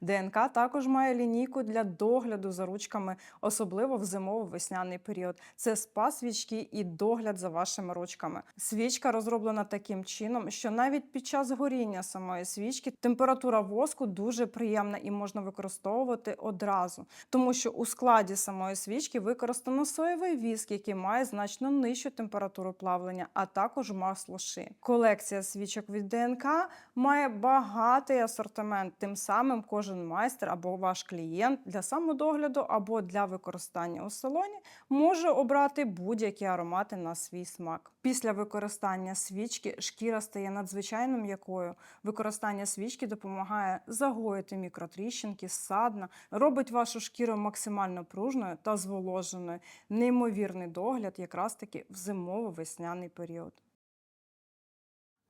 ДНК також має лінійку для догляду за ручками, особливо в зимово-весняний період. Це спа свічки і догляд за вашими ручками. Свічка розроблена таким чином, що навіть під час горіння самої свічки температура воску дуже приємна і можна використовувати одразу, тому що у складі самої свічки використано соєвий віск, який має значно нижчу температуру плавлення, а також масло ши. Колекція свічок від ДНК має багатий асортимент. Тим самим кожен майстер або ваш клієнт для самодогляду або для використання у салоні може обрати будь-які аромати на свій смак. Після використання свічки шкіра стає надзвичайно м'якою. Використання свічки допомагає загоїти мікротріщинки, ссадна, робить вашу шкіру максимально пружною та зволоженою. Неймовірний догляд якраз таки в зимово-весняний період.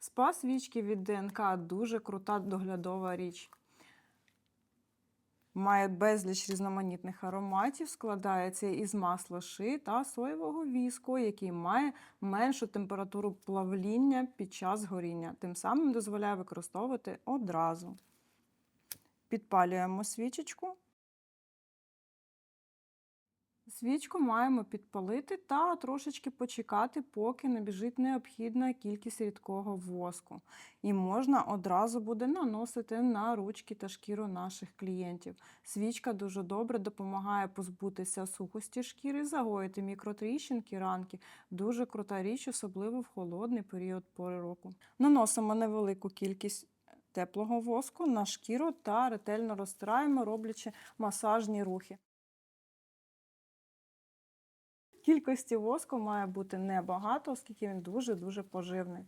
Спа свічки від ДНК дуже крута доглядова річ. Має безліч різноманітних ароматів, складається із масла ши та соєвого віску, який має меншу температуру плавління під час горіння, тим самим дозволяє використовувати одразу. Підпалюємо свічечку. Свічку маємо підпалити та трошечки почекати, поки набіжить необхідна кількість рідкого воску. І можна одразу буде наносити на ручки та шкіру наших клієнтів. Свічка дуже добре допомагає позбутися сухості шкіри, загоїти мікротріщинки, ранки. Дуже крута річ, особливо в холодний період пори року. Наносимо невелику кількість теплого воску на шкіру та ретельно розтираємо, роблячи масажні рухи. Кількості воску має бути небагато, оскільки він дуже-дуже поживний.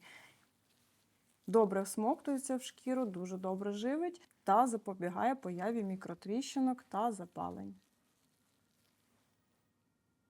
Добре всмоктується в шкіру, дуже добре живить та запобігає появі мікротріщинок та запалень.